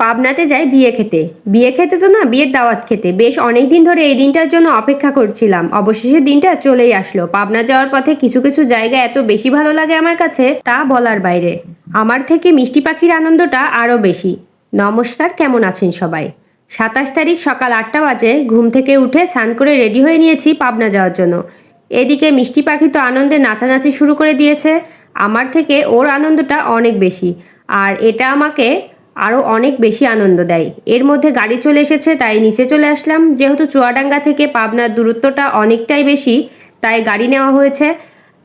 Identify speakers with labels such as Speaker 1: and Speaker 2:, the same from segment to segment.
Speaker 1: পাবনাতে যাই বিয়ে খেতে। বিয়ে খেতে তো না, বিয়ের দাওয়াত খেতে। বেশ অনেক দিন ধরে এই দিনটার জন্য অপেক্ষা করছিলাম। অবশেষে দিনটা চলেই আসলো। পাবনা যাওয়ার পথে কিছু কিছু জায়গা এত বেশি ভালো লাগে আমার কাছে, তা বলার বাইরে। আমার থেকে মিষ্টি পাখির আনন্দটা আরও বেশি। নমস্কার, কেমন আছেন সবাই? সাতাশ তারিখ সকাল আটটা বাজে, ঘুম থেকে উঠে স্নান করে রেডি হয়ে নিয়েছি পাবনা যাওয়ার জন্য। এদিকে মিষ্টি পাখি তো আনন্দে নাচানাচি শুরু করে দিয়েছে। আমার থেকে ওর আনন্দটা অনেক বেশি। আর এটা আমাকে আরও অনেক বেশি আনন্দ দেয়। এর মধ্যে গাড়ি চলে এসেছে, তাই নিচে চলে আসলাম। যেহেতু চুয়াডাঙ্গা থেকে পাবনার দূরত্বটা অনেকটাই বেশি, তাই গাড়ি নেওয়া হয়েছে।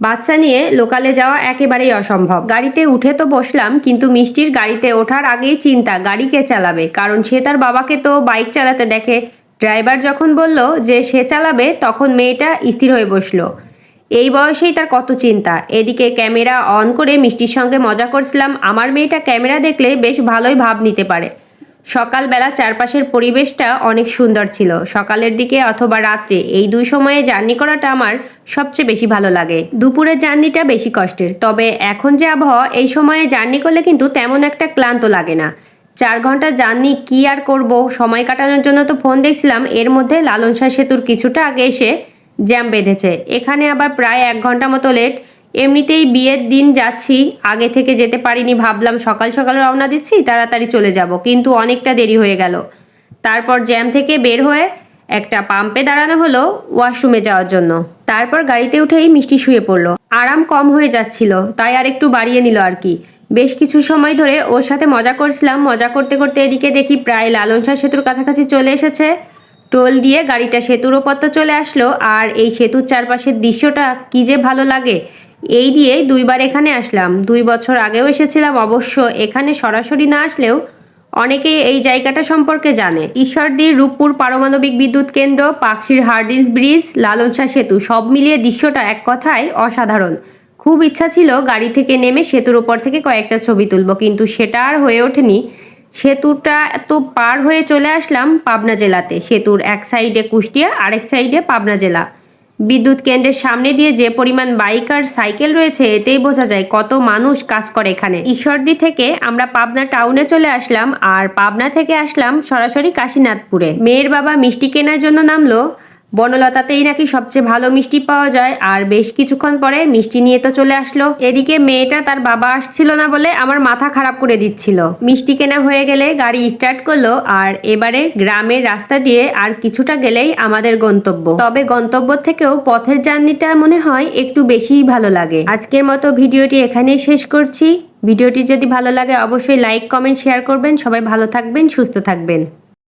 Speaker 1: বাচ্চা নিয়ে লোকালে যাওয়া একেবারেই অসম্ভব। গাড়িতে উঠে তো বসলাম, কিন্তু মিষ্টির গাড়িতে ওঠার আগেই চিন্তা, গাড়ি কে চালাবে? কারণ সে তার বাবাকে তো বাইক চালাতে দেখে। ড্রাইভার যখন বলল যে সে চালাবে, তখন মেয়েটা স্থির হয়ে বসল। এই বয়সেই তার কত চিন্তা। এদিকে ক্যামেরা অন করে মিষ্টির সঙ্গে মজা করছিলাম। আমার মেয়েটা ক্যামেরা দেখলে বেশ ভালোই ভাব নিতে পারে। সকালবেলা চারপাশের পরিবেশটা অনেক সুন্দর ছিল। সকালের দিকে অথবা রাত্রে এই দুই সময়ে জার্নি করাটা আমার সবচেয়ে বেশি ভালো লাগে। দুপুরের জার্নিটা বেশি কষ্টের। তবে এখন যে আবহাওয়া, এই সময়ে জার্নি করলে কিন্তু তেমন একটা ক্লান্ত লাগে না। চার ঘণ্টা জার্নি কি আর করব? সময় কাটানোর জন্য তো ফোন দেখছিলাম। এর মধ্যে লালন শাহ সেতুর কিছুটা আগে এসে জ্যাম বেঁধেছে। এখানে আবার প্রায় এক ঘণ্টা মতো লেট। এমনিতেই বিয়ের দিন যাচ্ছি, আগে থেকে যেতে পারিনি, ভাবলাম সকাল সকাল রওনা দিচ্ছি, তাড়াতাড়ি চলে যাব, কিন্তু অনেকটা দেরি হয়ে গেল। তারপর জ্যাম থেকে বের হয়ে একটা পাম্পে দাঁড়ানো হলো ওয়াশরুমে যাওয়ার জন্য। তারপর গাড়িতে উঠেই মিষ্টি শুয়ে পড়ল। আরাম কম হয়ে যাচ্ছিল, তাই আর একটু বাড়িয়ে নিল আর কি। বেশ কিছু সময় ধরে ওর সাথে মজা করছিলাম। মজা করতে করতে এদিকে দেখি প্রায় লালন শাহ সেতুর কাছাকাছি চলে এসেছে। টোল দিয়ে গাড়িটা সেতুর ওপর তো চলে আসলো, আর এই সেতুর চারপাশের দৃশ্যটা কি যে ভালো লাগে। এই দিয়ে দুইবার এখানে আসলাম। দুই বছর আগেও এসেছিলাম, অবশ্য এখানে সরাসরি না আসলেও অনেকে এই জায়গাটা সম্পর্কে জানে। ঈশ্বরদীর রূপপুর পারমাণবিক বিদ্যুৎ কেন্দ্র পাকশির হার্ডিন্স ব্রিজ লালনশাহ সেতু, সব মিলিয়ে দৃশ্যটা এক কথায় অসাধারণ। খুব ইচ্ছা ছিল গাড়ি থেকে নেমে সেতুর ওপর থেকে কয়েকটা ছবি তুলব, কিন্তু সেটা আর হয়ে ওঠেনি। সেতুটা তো পার হয়ে চলে আসলাম পাবনা জেলাতে। সেতুর এক সাইডে কুষ্টিয়া, আরেক সাইডে পাবনা জেলা। বিদ্যুৎ কেন্দ্রের সামনে দিয়ে যে পরিমাণ বাইক আর সাইকেল রয়েছে, এতেই বোঝা যায় কত মানুষ কাজ করে এখানে। ঈশ্বরদী থেকে আমরা পাবনা টাউনে চলে আসলাম, আর পাবনা থেকে আসলাম সরাসরি কাশীনাথপুরে। মেয়ের বাবা মিষ্টি কেনার জন্য নামলো বনলতাতেই নাকি সবচেয়ে ভালো মিষ্টি পাওয়া যায়, আর বেশ কিছুক্ষণ পরে মিষ্টি নিয়ে তো চলে আসলো। এদিকে মেয়েটা তার বাবা আসছিল না বলে আমার মাথা খারাপ করে দিচ্ছিল। মিষ্টি কেনা হয়ে গেলে গাড়ি স্টার্ট করল, আর এবারে গ্রামের রাস্তা দিয়ে আর কিছুটা গেলেই আমাদের গন্তব্য। তবে গন্তব্য থেকেও পথের জার্নিটা মনে হয় একটু বেশিই ভালো লাগে। আজকের মতো ভিডিওটি এখানেই শেষ করছি। ভিডিওটি যদি ভালো লাগে অবশ্যই লাইক, কমেন্ট, শেয়ার করবেন। সবাই ভালো থাকবেন, সুস্থ থাকবেন।